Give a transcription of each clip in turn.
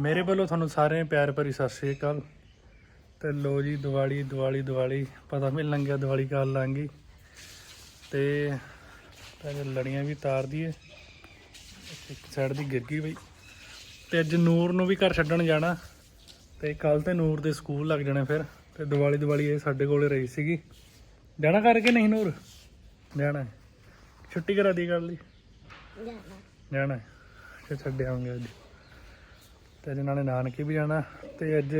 ਮੇਰੇ ਵੱਲੋਂ ਤੁਹਾਨੂੰ ਸਾਰਿਆਂ ਨੂੰ ਪਿਆਰ ਭਰੀ ਸਤਿ ਸ੍ਰੀ ਅਕਾਲ। ਤੇ ਲੋ ਜੀ ਦੀਵਾਲੀ ਦੀਵਾਲੀ ਦੀਵਾਲੀ। ਪਤਾ ਵੀ ਨੀ ਲੰਘਿਆ ਦੀਵਾਲੀ ਕਰ ਲਾਂਗੀ ਤੇ ਪਹਿਲੇ ਲੜੀਆਂ ਵੀ ਤਾਰ ਦਈਏ ਇੱਕ ਸਾਈਡ ਦੀ ਗਿਰ ਗਈ ਬਈ। ਤੇ ਅੱਜ ਨੂਰ ਨੂੰ ਵੀ ਘਰ ਛੱਡਣ ਜਾਣਾ। ਤੇ ਕੱਲ ਤੇ ਨੂਰ ਦੇ ਸਕੂਲ ਲੱਗ ਜਾਣੇ ਫਿਰ। ਤੇ ਦੀਵਾਲੀ ਦੀਵਾਲੀ ਇਹ ਸਾਡੇ ਕੋਲੇ ਰਹੀ ਸੀਗੀ। ਜਾਣਾ ਕਰਕੇ ਨਹੀਂ ਨੂਰ? ਜਾਣਾ। ਛੁੱਟੀ ਕਰਾ ਦੀ ਕਰ ਲਈ ਜਾਣਾ। ਫਿਰ ਛੱਡ ਆਵਾਂਗੇ ਅੱਜ। ਤੇ ਅੱਜ ਨਾਲੇ ਨਾਨਕੇ ਵੀ ਜਾਣਾ ਤੇ ਅੱਜ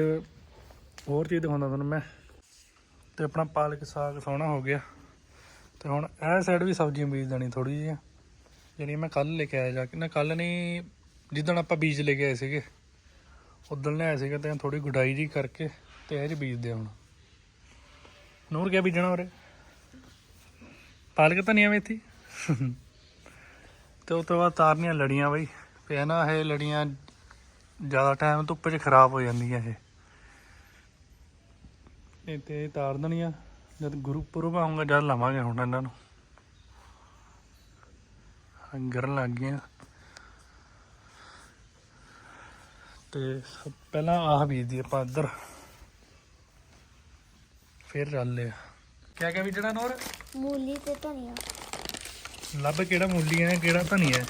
ਹੋਰ ਚੀਜ਼ ਦਿਖਾਉਂਦਾ ਤੁਹਾਨੂੰ ਮੈਂ। ਤੇ ਆਪਣਾ ਪਾਲਕ ਸਾਗ ਸੋਹਣਾ ਹੋ ਗਿਆ। ਤੇ ਹੁਣ ਇਹ ਸਾਈਡ ਵੀ ਸਬਜ਼ੀਆਂ ਬੀਜ ਦੇਣੀ ਥੋੜੀ ਜਿਹੀ ਜਿਹੜੀ ਮੈਂ ਕੱਲ ਲੈ ਕੇ ਆਇਆ ਜਾ ਕੇ, ਨਾ ਕੱਲ ਨਹੀਂ, ਜਿੱਦਣ ਆਪਾਂ ਬੀਜ ਲੈ ਕੇ ਆਏ ਸੀਗੇ ਉਦੋਂ ਲਿਆਏ ਸੀਗੇ ਤੇ ਥੋੜੀ ਗੁਡਾਈ ਜੀ ਕਰਕੇ ਤੇ ਇਹ ਚ ਬੀਜਦੇ ਆ ਹੁਣ। ਨੂਰ ਕਿਆ ਬੀਜਣਾ ਉਰੇ? ਪਾਲਕ ਤਾਂ ਨਹੀਂ ਧਨੀਆ ਇੱਥੇ। ਤੇ ਉਸ ਤੋਂ ਬਾਅਦ ਤਾਰਨੀਆਂ ਲੜੀਆਂ ਬਈ। ਪਿਆ ਨਾ ਇਹ ਲੜੀਆਂ ਜ਼ਿਆਦਾ ਟਾਈਮ ਧੁੱਪ 'ਚ ਖਰਾਬ ਹੋ ਜਾਂਦੀਆਂ ਇਹ। ਇਹ ਤੇ ਤਾਰ ਦੇਣੀਆਂ ਜਦ ਗੁਰਪੁਰਬ ਆਉਂਗਾ ਜਦ ਲਾਵਾਂਗੇ ਹੁਣ ਇਹਨਾਂ ਨੂੰ। ਹਾਂ, ਗਿਰਨ ਲੱਗ ਗਈਆਂ। ਤੇ ਸਭ ਪਹਿਲਾਂ ਆਹ ਬੀਜਦੀ ਆਪਾਂ ਇੱਧਰ। ਫਿਰ ਚੱਲਦੇ ਆ। ਕਿਆ ਕਿਆ ਬੀਜਣਾ ਨੋਰ? ਮੂਲੀ ਤੇ ਧਨੀਆ। ਲੱਭ ਕਿਹੜਾ ਮੂਲੀ ਹੈ ਕਿਹੜਾ ਧਨੀਆ ਹੈ?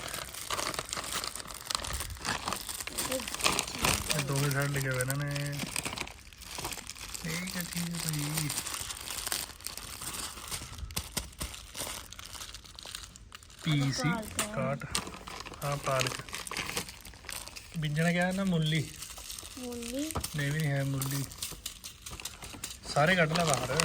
ਦੋਵੇਂ ਸਾਈਡ ਲਿਖੇ ਹੋਏ ਇਹਨਾਂ। ਨੇ ਇਹ ਕੀ ਚੀਜ਼ ਹੈ ਭਾਈ? ਪੀ ਸੀ ਕਾਟ। ਹਾਂ ਪਾਲਕ ਬਿੰਜਣਾ ਕਿਹਾ ਨਾ ਮੁੱਲੀ। ਮੂਲੀ। ਨਹੀਂ ਵੀ ਨਹੀਂ ਹੈ ਮੁੱਲੀ। ਸਾਰੇ ਕੱਢ ਲੈ ਬਾਹਰ।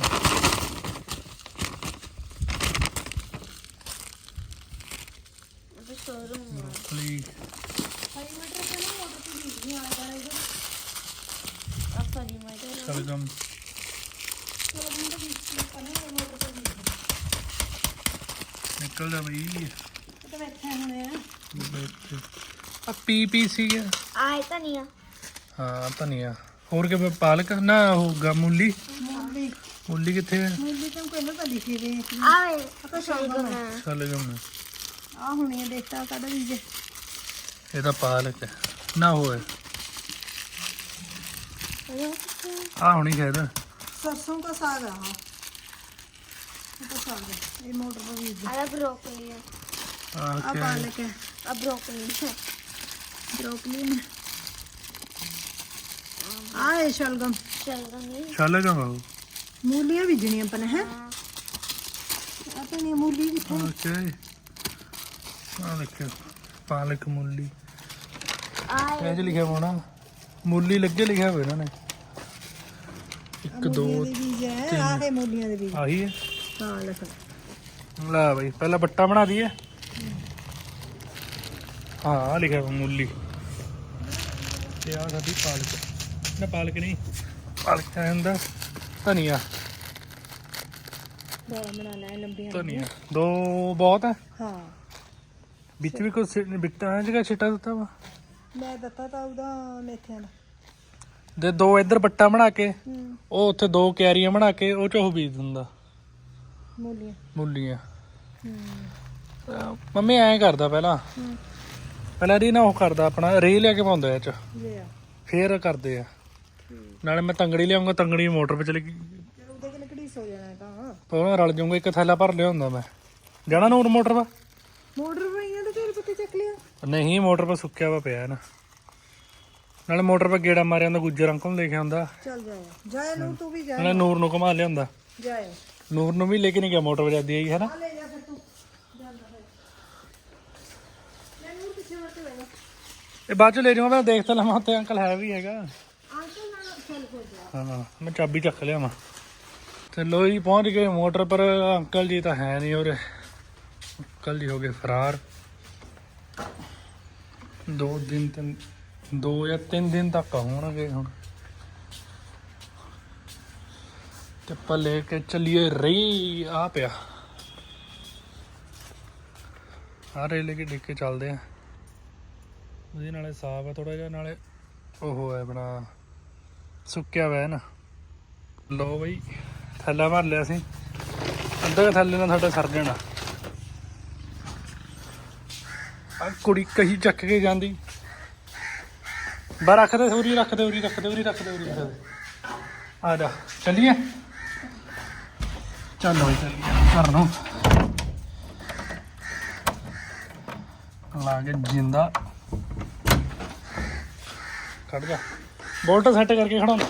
ਬਰੋਕਲੀ ਹਰੀ ਮਟਰ ਤੇ ਨਾ ਮੋਟਰ ਤੇ ਬੀਜ ਨਹੀਂ ਆਇਆ ਕਰਾ ਇਧਰ ਆ ਹਰੀ ਮਟਰ ਸ਼ਲਗਮ ਸ਼ੋਰੂਮ ਤੇ ਬੀਜ ਨਹੀਂ ਪਨੇ ਮੋਟਰ ਤੇ ਬੀਜ ਨਿਕਲ ਜਾ ਬਈ ਇਹ ਤਾਂ ਬੈਠੇ ਹੋਣੇ ਆ ਆ ਪੀ ਪੀ ਸੀ ਗਿਆ ਆਏ ਧਨੀਆ ਹਾਂ ਧਨੀਆ ਹੋਰ ਕਿ ਪਾਲਕ? ਨਾ ਹੋਊਗਾ ਮੂਲੀ। ਮੂਲੀ। ਮੂਲੀ ਕਿੱਥੇ ਹੈ ਮੂਲੀ ਤਾਂ ਪਹਿਲਾਂ ਤਾਂ ਲਿਖੀ ਦੇ ਆਏ। ਤਾਂ ਸ਼ਲਗਮ ਹੈ ਸ਼ਲਗਮ ਹੈ। ਆ ਹੁਣੀ ਆ ਦੇਖਤਾ ਕੱਢ ਦੀਜੇ ਇਹ ਤਾਂ ਪਾਲਕ ਹੈ। ਨਾ ਹੋਏ ਆ ਹੋਣੀ ਸ਼ਾਇਦ। ਸਰਸੋਂ ਦਾ ਸਾਗ ਆ ਆਹ ਇਹ ਤਾਂ ਸਾਗ ਹੈ ਇਹ ਮੋਟਰ ਪਰ ਬੀਜ ਆਇਆ ਬ੍ਰੋਕਲੀ ਹੈ ਆ। ਆ ਕਿਆ ਹੈ? ਪਾਲਕ ਹੈ ਆ ਬ੍ਰੋਕਲੀ ਹੈ ਬਰੋਕਲੀ ਨੇ। ਆ ਇਹ ਸ਼ਲਗਮ। ਸ਼ਲਗਮ ਨਹੀਂ ਸ਼ਲਗਮ ਆ ਮੂਲੀਆਂ ਬੀਜਣੀਆਂ ਆਪਾਂ ਨੇ ਹੈ? ਹਾਂ। ਆ ਤਾਂ ਨਹੀਂ ਮੂਲੀ ਕਿੱਥੇ ਓਕੇ ਆ ਦੇਖੋ ਪਾਲਕ ਮੂਲੀ। ਆਏ ਇਹ ਚ ਲਿਖਿਆ ਹੋਣਾ। ਮੂਲੀ ਲੱਗੇ ਲਿਖਿਆ ਹੋਇਆ ਇਹਨਾਂ ਨੇ। ਇੱਕ ਦੋ ਮੂਲੀਆਂ ਦੇ ਬੀਜ ਹੈ ਆ ਇਹ ਮੂਲੀਆਂ ਦੇ ਬੀਜ। ਆਹੀ ਹੈ। ਪਾਲਕ ਲੈ ਬਈ ਪਹਿਲਾਂ ਬੱਟਾ ਬਣਾ ਦਈਏ। ਹਾਂ। ਆਹ ਲਿਖਿਆ ਹੋਇਆ ਮੂਲੀ। ਤੇ ਆ ਸਾਡੀ ਪਾਲਕ। ਨਾ ਪਾਲਕ ਨਹੀਂ ਪਾਲਕ ਹੈ ਹੁੰਦਾ ਧਨੀਆ। ਦਾਲ ਬਣਾ ਲੈ ਲੰਬੀਆਂ ਧਨੀਆ। ਦੋ ਬਹੁਤ ਹੈ? ਹਾਂ। ਵਿੱਚ ਵੀ ਕੁਝ ਜਗ੍ਹਾ ਛਿੱਟਾ ਦਿੱਤਾ ਵਾ? ਮੈਂ ਦਿੱਤਾ ਤਾਂ ਉਹਦਾ ਮੇਥਿਆਂ ਦਾ। ਦੇ ਦੋ ਇੱਧਰ ਬੱਟਾ ਬਣਾ ਕੇ ਹੂੰ। ਉਹ ਉੱਥੇ ਦੋ ਕਿਆਰੀਆਂ ਬਣਾ ਕੇ ਉਹ ਚ ਉਹ ਬੀਜ ਦਿੰਦਾ। ਮੂਲੀਆਂ। ਮੂਲੀਆਂ। ਹੂੰ। ਅਹ ਮੰਮੀ ਐਂ ਕਰਦਾ ਪਹਿਲਾਂ। ਹੂੰ। ਪਹਿਲਾਂ ਰੀ ਨਾ ਉਹ ਕਰਦਾ ਆਪਣਾ ਰੇ ਲਿਆ ਕੇ ਪਾਉਂਦਾ ਇਹ ਚ। ਲੈ ਆ। ਫੇਰ ਕਰਦੇ ਆ। ਨਾਲੇ ਮੈਂ ਤੰਗੜੀ ਲਿਆਉਂਗਾ ਤੰਗੜੀ ਮੋਟਰ ਉਹਦੇ ਕਿ ਲੱਕੜੀ ਸੋ ਜਾਣਾ ਤਾਂ। ਰਲ ਜਾਊਂਗਾ ਇੱਕ ਥੈਲਾ ਭਰ ਲਿਆ ਹੁੰਦਾ ਮੈਂ। ਜਾਣਾ ਨੂਰ ਮੋਟਰ 'ਪਾ ਮੋਟਰ ਪਈਆਂ ਤੇ ਤੇਲ ਪੱਤੇ ਚੱਕ ਲਿਆ। ਨਹੀਂ ਮੋਟਰ 'ਪਾ ਸੁੱਕਿਆ ਵਾ ਪਿਆ ਨਾ। ਨਾਲੇ ਮੋਟਰ 'ਪਾ ਗੇੜਾ ਮਾਰਿਆ ਹੁੰਦਾ ਗੁੱਜਰ ਅੰਕਲ ਨੂੰ ਦੇਖਿਆ ਹੁੰਦਾ। ਚੱਲ ਜਾਇਆ। ਜਾਇਆ ਨੂੰ ਤੂੰ ਵੀ ਨਾਲੇ ਨੂਰ ਨੂੰ ਘੁਮਾ ਲਿਆ ਹੁੰਦਾ ਜਾਇਆ। ਨੂਰ ਨੂੰ ਵੀ ਲੈ ਕੇ ਨਹੀਂ ਗਿਆ ਮੋਟਰ 'ਤੇ ਜਾਂਦੀ ਆਈ ਹੈ ਨਾ ਆ ਲੈ ਜਾ ਫਿਰ ਤੂੰ। ਜਾਂਦਾ ਫਿਰ। ਲੈ ਨੂੰ ਪਿੱਛੇ ਵਰਤੇ ਬੈਠਾ ਇਹ ਬਾਅਦ 'ਚ ਲੈ ਜਾਊਂਗਾ ਮੈਂ ਦੇਖ ਤਾਂ ਲਵਾਂ ਉੱਥੇ ਅੰਕਲ ਹੈ ਵੀ ਹੈਗਾ। ਅੰਕਲ ਨਾਲ ਚੱਲ ਕੋ ਜਾ। ਹਾਂ ਮੈਂ ਚਾਬੀ ਚੱਕ ਲਿਆ ਮੈਂ ਤੇ ਲੋ ਜੀ ਪਹੁੰਚ ਗਏ ਮੋਟਰ ਪਰ ਅੰਕਲ ਜੀ ਤਾਂ ਹੈ ਨਹੀਂ ਔਰ ਅੰਕਲ ਜੀ ਹੋ ਗਏ ਫਰਾਰ। ਦੋ ਦਿਨ ਤਿੰਨ ਦੋ ਜਾਂ ਤਿੰਨ ਦਿਨ ਤੱਕ ਹੋਣਗੇ ਹੁਣ। ਤੇ ਆਪਾਂ ਲੈ ਕੇ ਚੱਲੀਏ ਰਹੀ ਆ ਪਿਆ। ਆ ਰੇ ਲੈ ਕੇ ਡਿੱਗ ਕੇ ਚੱਲਦੇ ਆ। ਉਹਦੇ ਨਾਲੇ ਸਾਫ਼ ਹੈ ਥੋੜਾ ਜਿਹਾ, ਨਾਲੇ ਉਹ ਹੈ ਆਪਣਾ ਸੁੱਕਿਆ ਹੋਇਆ ਹੈ ਨਾ ਲੋ ਬਈ, ਥੱਲਾ ਭਰ ਲਿਆ ਸੀ ਅੱਧਾ ਕੁ ਥੱਲੇ ਨਾਲ ਸਾਡਾ ਸਰ ਜਾਣਾ। ਆ ਕੁੜੀ ਕਹੀ ਚੱਕ ਕੇ ਜਾਂਦੀ। ਬਾ ਰੱਖ ਦੇ ਉਰੀ ਰੱਖ ਦੇ ਉਰੀ ਰੱਖ ਦੇ ਉਰੀ ਰੱਖ ਦੇ ਉਰੀ ਰੱਖ ਦੇ। ਆ ਜਾ ਚੱਲੀਏ? ਚੱਲੋ ਜੀ, ਚੱਲੀਏ। ਘਰ ਨੂੰ। ਲਾ ਕੇ ਜਿੰਦਾ। ਕੱਢ ਜਾ। ਬੋਲਟ ਸੈੱਟ ਕਰਕੇ ਖੜਾਉਣਾ।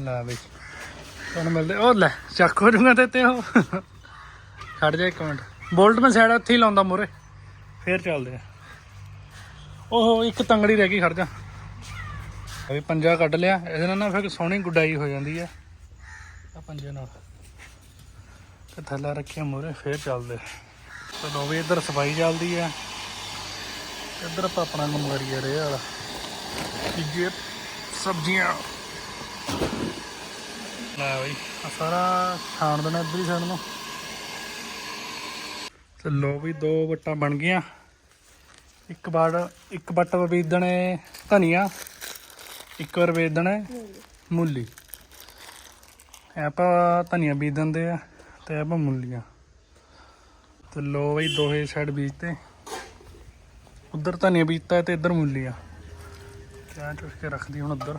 ਲੈ ਬਈ। ਤੁਹਾਨੂੰ ਮਿਲਦੇ ਉਹ ਲੈ ਚੱਕ ਹੋ ਜੂਗਾ ਤੇ ਤੇ ਉਹ। ਖੜ ਜਾ ਇੱਕ ਮਿੰਟ। ਬੋਲਟ ਮੈਂ ਸਾਈਡ ਉੱਥੇ ਹੀ ਲਾਉਂਦਾ ਮੂਰੇ ਫੇਰ ਚੱਲਦੇ ਆ। ਓਹੋ ਇੱਕ ਤੰਗੜੀ ਰਹਿ ਗਈ, ਖੜ ਜਾ। ਅਭੀ ਪੰਜਾ ਕੱਢ ਲਿਆ। ਇਹਦੇ ਨਾਲ ਨਾ ਫਿਰ ਸੋਹਣੀ ਗੁਡਾਈ ਹੋ ਜਾਂਦੀ ਹੈ। ਆ ਪੰਜੇ ਨਾਲ। ਤੇ ਥੱਲੇ ਰੱਖਿਆ ਮੂਰੇ ਫੇਰ ਚੱਲਦੇ। ਚਲੋ ਵੀ ਇੱਧਰ ਸਫ਼ਾਈ ਚੱਲਦੀ ਹੈ। ਇੱਧਰ ਆਪਾਂ ਆਪਣਾ ਕੰਮ ਕਰੀਏ ਰੇ ਵਾਲਾ। ਤੀਜੇ ਸਬਜ਼ੀਆਂ। ਲੈ ਬਈ ਆ ਸਾਰਾ ਛਾਣ ਦੇਣਾ ਇੱਧਰ ਹੀ ਸਾਨੂੰ ਤੇ ਲੋ ਵੀ ਦੋ ਵੱਟਾਂ ਬਣ ਗਈਆਂ। ਇੱਕ ਵਾਰ, ਇੱਕ ਵੱਟ ਬੀਜਣੇ ਧਨੀਆ, ਇੱਕ ਵਾਰ ਬੀਜਣੇ ਮੂਲੀ। ਇਹ ਆਪਾਂ ਧਨੀਆ ਬੀਜ ਦਿੰਦੇ ਆ ਤੇ ਆਪਾਂ ਮੂਲੀਆਂ। ਤੇ ਲੋ ਬਈ ਦੋਹੇ ਸਾਈਡ ਬੀਜਤੇ ਉਧਰ ਧਨੀਆ ਬੀਜਤਾ ਤੇ ਇੱਧਰ ਮੂਲੀਆਂ। ਕਿਆ ਚੁੱਕ ਕੇ ਰੱਖਦੀ ਹੁਣ ਉੱਧਰ।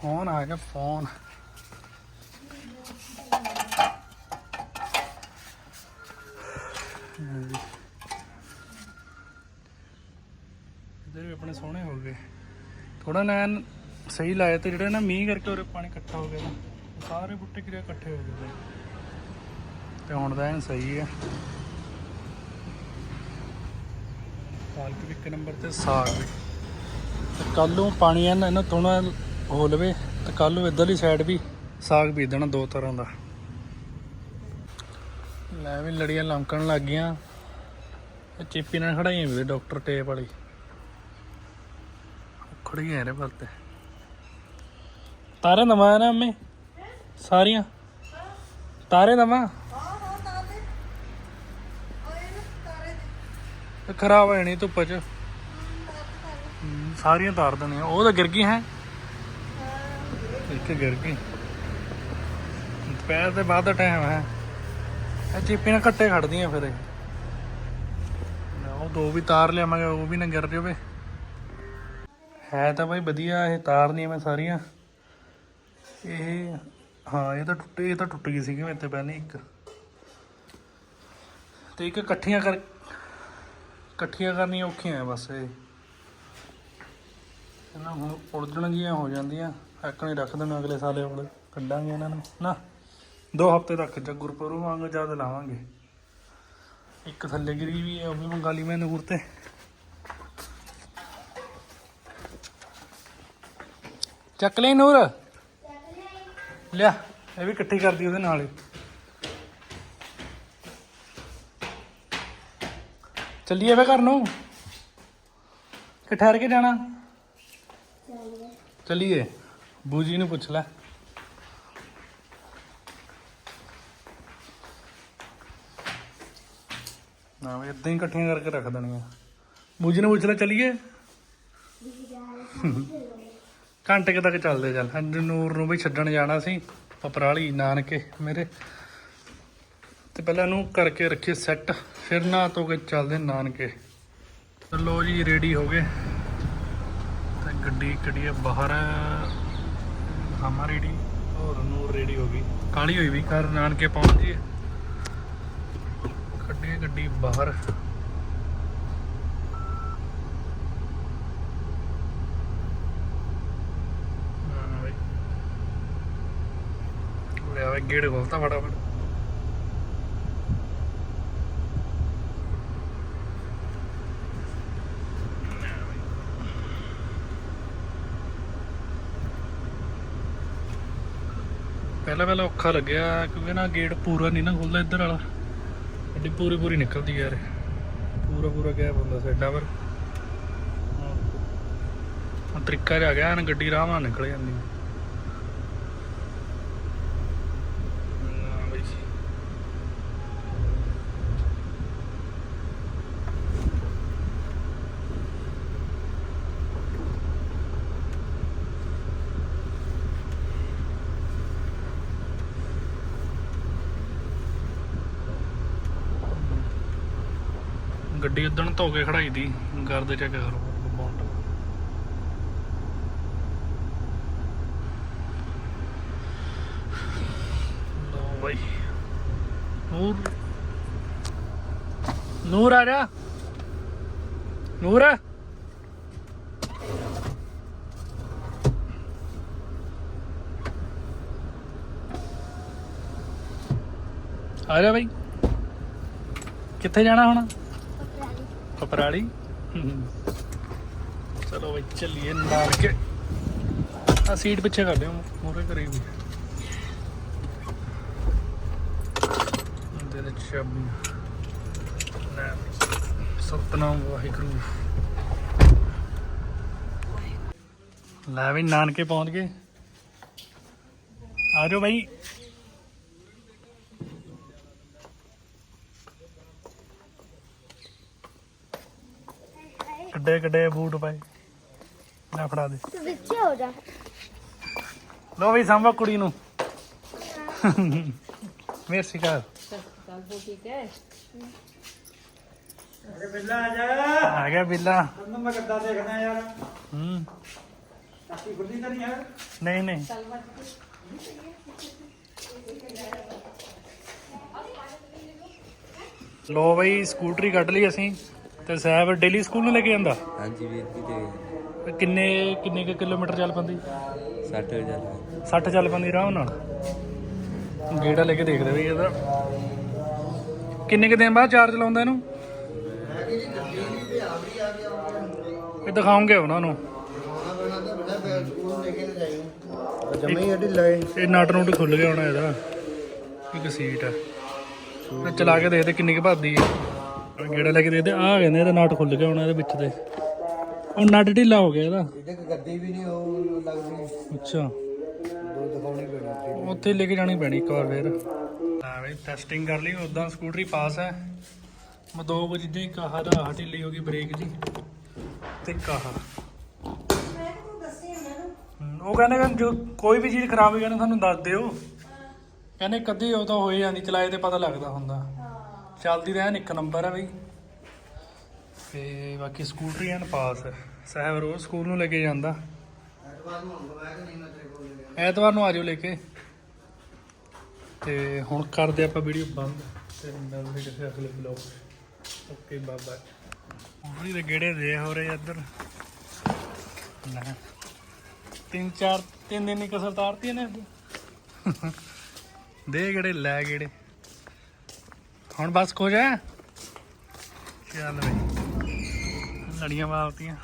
ਫੋਨ ਆ ਗਿਆ, ਫੋਨ। ਇੱਧਰ ਵੀ ਆਪਣੇ ਸੋਹਣੇ ਹੋ ਗਏ। ਥੋੜਾ ਨਾ ਸਹੀ ਲਾਇਆ ਤੇ ਜਿਹੜਾ ਨਾ ਮੀਂਹ ਕਰਕੇ ਉਰੇ ਪਾਣੀ ਇਕੱਠਾ ਹੋ ਗਿਆ ਸਾਰੇ ਬੁੱਟੇ ਕਿਰਿਆ ਇਕੱਠੇ ਹੋ ਗਏ ਤੇ। ਹੁਣ ਤਾਂ ਐਨ ਸਹੀ ਹੈ ਪਾਲਕ ਵੀ ਇੱਕ ਨੰਬਰ ਤੇ ਸਾਗ ਵੀ। ਤੇ ਕੱਲ ਨੂੰ ਪਾਣੀ ਐਨ, ਇਹਨਾਂ ਥੋੜਾ ਹੋ ਲਵੇ, ਤੇ ਕੱਲ ਨੂੰ ਇੱਧਰਲੀ ਸਾਈਡ ਵੀ ਸਾਗ ਬੀਜ ਦੇਣਾ ਦੋ ਤਰ੍ਹਾਂ ਦਾ। ਲੈ ਵੀ ਲੜੀਆਂ ਲੰਕਣ ਲੱਗ ਗਈਆਂ। ਇਹ ਚਿੱਪੀ ਨਾਲ ਖੜਾਈਆਂ ਵੀ ਡਾਕਟਰ ਟੇਪ ਵਾਲੀ। ਖੜੀਆਂ ਨੇ ਪਰ ਤੇ। ਤਾਰੇ ਨਵਾਂ ਨਾ ਅੰਮੇ? ਸਾਰੀਆਂ? ਤਾਰੇ ਨਵਾਂ? ਖਰਾਬ ਹੋ ਜਾਣੀ ਧੁੱਪ 'ਚ। ਸਾਰੀਆਂ ਤਾਰ ਦੇਣੀਆਂ। ਉਹ ਤਾਂ ਗਿਰ ਗਈ ਹੈ। ਇੱਕ ਗਿਰ ਗਈ। ਦੁਪਹਿਰ ਦੇ ਬਾਅਦ ਦਾ ਟਾਈਮ ਹੈ। ਇਹ ਚੀਪੀ ਨਾਲ ਘੱਟੇ ਖੜਦੀਆਂ ਫਿਰ ਇਹ। ਉਹ ਦੋ ਵੀ ਤਾਰ ਲਿਆਵਾਂਗੇ, ਉਹ ਵੀ ਨਾ ਗਿਰ ਜਾਵੇ। ਹੈ ਤਾਂ ਬਾਈ ਵਧੀਆ, ਇਹ ਤਾਰਨੀਆਂ ਮੈਂ ਸਾਰੀਆਂ। ਇਹ, ਹਾਂ, ਇਹ ਤਾਂ ਟੁੱਟ, ਇਹ ਤਾਂ ਟੁੱਟ ਗਈ ਸੀਗੀ ਮੇਰੇ ਤੇ ਪਹਿਲਾਂ ਇੱਕ। ਤੇ ਇੱਕ ਇਕੱਠੀਆਂ ਕਰ, ਇਕੱਠੀਆਂ ਕਰਨੀਆਂ ਔਖੀਆਂ ਆ ਬਸ ਇਹ। ਇਹਨਾਂ ਹੁਣ ਉਲਝਣਗੀਆਂ ਹੋ ਜਾਂਦੀਆਂ ਐਕਣੇ ਰੱਖ ਦੇਣਾ ਅਗਲੇ ਸਾਲੇ ਕੋਲ, ਕੱਢਾਂਗੇ ਇਹਨਾਂ ਨੂੰ। ਨਾ। ਦੋ ਹਫ਼ਤੇ ਤੱਕ ਜਾਂ ਗੁਰਪੁਰਬ ਵਾਂਗ ਜਦ ਲਾਵਾਂਗੇ। ਇੱਕ ਥੱਲੇ ਗਰੀ ਵੀ ਹੈ, ਉਹ ਵੀ ਮੰਗਾ ਲਈ ਮੈਂ ਨੂਰ ਤੇ। ਚੱਕ ਲੈ ਨੂਰ? ਲਿਆ, ਇਹ ਵੀ ਇਕੱਠੀ ਕਰਦੀ ਉਹਦੇ ਨਾਲ ਹੀ। ਚੱਲੀਏ ਵੇ ਘਰ ਨੂੰ? ਕਿ ਠਹਿਰ ਕੇ ਜਾਣਾ? ਚੱਲੀਏ। ਬੂਜੀ ਨੂੰ ਪੁੱਛ ਲੈ। ਨਾ ਇਦਾਂ ਹੀ ਇਕੱਠੀਆਂ ਕਰਕੇ ਰੱਖ ਦੇਣੀਆਂ। ਬੂਜੀ ਨੂੰ ਪੁੱਛ ਲੈ, ਚਲੀਏ? ਘੰਟੇ ਕੁ ਤੱਕ ਚੱਲਦੇ ਚੱਲ। ਅੱਜ ਨੂਰ ਨੂੰ ਵੀ ਛੱਡਣ ਜਾਣਾ ਸੀ, ਪਪਰਾਲੀ ਨਾਨਕੇ ਮੇਰੇ। ਤੇ ਪਹਿਲਾਂ ਇਹਨੂੰ ਕਰਕੇ ਰੱਖੀਏ ਸੈੱਟ ਫਿਰ ਨਾ ਧੋ ਕੇ ਚੱਲਦੇ ਨਾਨਕੇ। ਚਲੋ ਜੀ ਰੈਡੀ ਹੋ ਗਏ। ਤੇ ਗੱਡੀ ਕੱਢੀਏ ਬਾਹਰ ਹਾਮਾ ਰੈਡੀ ਹੋਰ ਨੂਰ ਰੈਡੀ ਹੋ ਗਈ। ਕਾਲੀ ਹੋਈ ਵੀ? ਘਰ ਨਾਨਕੇ ਪਹੁੰਚ ਜੀ ਬਾਹਰ। ਹਾਂ ਲੈ ਵੇ ਗੇੜ ਖੋਲਤਾ ਫਟਾਫਟ। ਪਹਿਲਾਂ ਪਹਿਲਾਂ ਔਖਾ ਲੱਗਿਆ, ਕਿਉਂਕਿ ਨਾ ਗੇਟ ਪੂਰਾ ਨਹੀਂ ਨਾ ਖੁੱਲਦਾ ਇੱਧਰ ਵਾਲਾ। ਗੱਡੀ ਪੂਰੀ ਪੂਰੀ ਨਿਕਲਦੀ ਯਾਰ। ਪੂਰਾ ਪੂਰਾ ਗੈਪ ਹੁੰਦਾ ਸਾਈਡਾਂ ਪਰ। ਤਰੀਕਾ ਜਿਹਾ ਆ ਗਿਆ ਨਾ ਗੱਡੀ ਆਰਾਮ ਨਾਲ ਨਿਕਲ ਜਾਂਦੀ ਹਾਂ ਬਈ ਗੱਡੀ ਉਦਣ ਧੋ ਕੇ ਖੜਾਈ ਦੀ ਕਰਦੇ ਚੈੱਕ ਕਰੋ ਬੌਂਡ ਲਓ ਬਾਈ। ਨੂਰ। ਨੂਰ ਆ ਜਾ। ਨੂਰ। ਆ ਜਾ ਬਾਈ। ਕਿੱਥੇ ਜਾਣਾ ਹੁਣ? ਕਪਰਾਲੀ ਚਲੋ ਬਈ, ਚੱਲੀਏ ਨਾਲ ਕੇ ਆ ਸੀਟ ਪਿੱਛੇ ਕਰ ਲਿਓ ਮੂਰੇ ਕਰੀ ਵੀ ਦੇ ਚਾਬੀ। ਲੈ, ਸਤਨਾਮ ਵਾਹਿਗੁਰੂ। ਲੈ ਵੀ ਨਾਨਕੇ ਪਹੁੰਚ ਗਏ। ਆ ਜਾਓ ਬਾਈ। ਕੱਡੇ ਕੱਡੇ ਬੂਟ ਪਾਏ ਨਾ ਫੜਾ ਦੇ। ਤੂੰ ਵਿੱਚ ਹੋ ਜਾ। ਲੋ ਵੀ ਸੰਭਾ ਕੁੜੀ ਨੂੰ। ਮੇਰਸੀ ਕਰ ਠੀਕ ਹੈ ਆ ਗਿਆ ਬਿੱਲਾ। ਤੈਨੂੰ ਮੈਂ ਕਿੱਦਾਂ ਦੇਖਦਾ ਯਾਰ ਹੂੰ। ਟੱਕੀ ਖੁੱਲੀ ਤਾਂ ਨਹੀਂ ਹੈ ਨਹੀਂ। ਨਹੀਂ ਲੋ ਬਈ ਸਕੂਟਰੀ ਕੱਢ ਲਈ ਅਸੀਂ। ਤੇ ਸਾਹਿਬ ਡੇਲੀ ਸਕੂਲ ਨੂੰ ਲੈ ਕੇ ਜਾਂਦਾ? ਹਾਂਜੀ ਵੀਰ ਜੀ ਤੇ ਕਿੰਨੇ ਕਿੰਨੇ ਕੁ ਕਿਲੋਮੀਟਰ ਚੱਲ ਪੰਦੀ? 60 ਹਜ਼ਾਰ 60 ਚੱਲ ਪੰਦੀ ਆਰਾਮ ਨਾਲ? ਗੇੜਾ ਲੈ ਕੇ ਦੇਖਦੇ ਬਈ ਇਹਦਾ। ਕਿੰਨੇ ਕੁ ਦਿਨ ਬਾਅਦ ਚਾਰਜ ਲਾਉਂਦਾ ਇਹਨੂੰ? ਇਹ ਦਿਖਾਉਂਗੇ ਉਹਨਾਂ ਨੂੰ। ਜਮਈ ਅੱਡੀ ਲਏ। ਇਹ ਨਟ ਨੂਟ ਖੁੱਲ ਗਿਆ ਹੋਣਾ ਇਹਦਾ। ਇੱਕ ਸੀਟ ਆ। ਮੈਂ ਚਲਾ ਕੇ ਦੇਖਦੇ ਕਿੰਨੀ ਕੁ ਭਰਦੀ ਹੈ ਗੇੜਾ ਲੈ ਕੇ ਦੇਖਦੇ ਆ ਕਹਿੰਦੇ ਇਹਦਾ ਨਟ ਖੁੱਲ ਗਿਆ ਹੋਣਾ ਇਹਦੇ ਵਿੱਚ ਤੇ। ਉਹ ਨਟ ਢਿੱਲਾ ਹੋ ਗਿਆ ਇਹਦਾ। ਇਹਦੇ ਗੱਦੀ ਵੀ ਨਹੀਂ ਉਹ ਲੱਗਦੀ ਅੱਛਾ। ਦੋ ਦਿਖਾਉਣੀ ਪੈਣੀ ਉੱਥੇ ਲੈ ਕੇ ਜਾਣੀ ਪੈਣੀ ਇੱਕ ਵਾਰ ਫੇਰ। ਹਾਂ ਬਈ ਟੈਸਟਿੰਗ ਕਰ ਲਈ ਉਦਾਂ ਸਕੂਟਰੀ ਪਾਸ ਹੈ। ਮੈਂ ਦੋ ਵਜੇ ਚੀਜ਼ਾਂ ਇੱਕ ਦਾ ਆਹ ਢਿੱਲੀ ਹੋ ਗਈ ਬ੍ਰੇਕ ਦੀ ਤੇ ਇੱਕ ਉਹ ਕਹਿੰਦੇ ਕਿ ਜੋ ਕੋਈ ਵੀ ਚੀਜ਼ ਖਰਾਬ ਹੋ ਜਾਣੀ ਸਾਨੂੰ ਦੱਸ ਦਿਓ। ਕਹਿੰਦੇ ਕਦੀ ਉਹ ਤਾਂ ਹੋਈ ਹੀ ਜਾਂਦੀ ਚਲਾਏ ਤੇ ਪਤਾ ਲੱਗਦਾ ਹੁੰਦਾ। ਚੱਲਦੀ ਰਹਿਣ, ਇੱਕ ਨੰਬਰ ਹੈ ਬਈ। ਤੇ ਬਾਕੀ ਸਕੂਟਰੀ ਐਨ ਪਾਸ ਹੈ ਸਾਹਿਬ ਰੋਜ਼ ਸਕੂਲ ਨੂੰ ਲੈ ਕੇ ਜਾਂਦਾ। ਐਤਵਾਰ ਨੂੰ ਆ ਜਾਓ ਲੈ ਕੇ। ਤੇ ਹੁਣ ਕਰਦੇ ਆਪਾਂ ਵੀਡੀਓ ਬੰਦ। ਤੇ ਮਿਲਦੇ ਕਿਸੇ ਅਗਲੇ ਬਲੌਗ ਓਕੇ ਬਾਬਾ ਉਹੀ ਦੇ ਗੇੜੇ ਦੇ ਹੋ ਰਹੇ ਇੱਧਰ। ਨਾ ਤਿੰਨ, ਚਾਰ, ਤਿੰਨ ਦਿਨ ਦੀ ਕਸਰ ਤਾਰਤੀ ਨੇ ਦੇ ਗੇੜੇ, ਲੈ ਗੇੜੇ। ਹੁਣ ਬਸ ਖੋਜ ਹੈ। ਚੱਲ ਬਈ ਲੜੀਆਂ ਮਾਰਤੀਆਂ।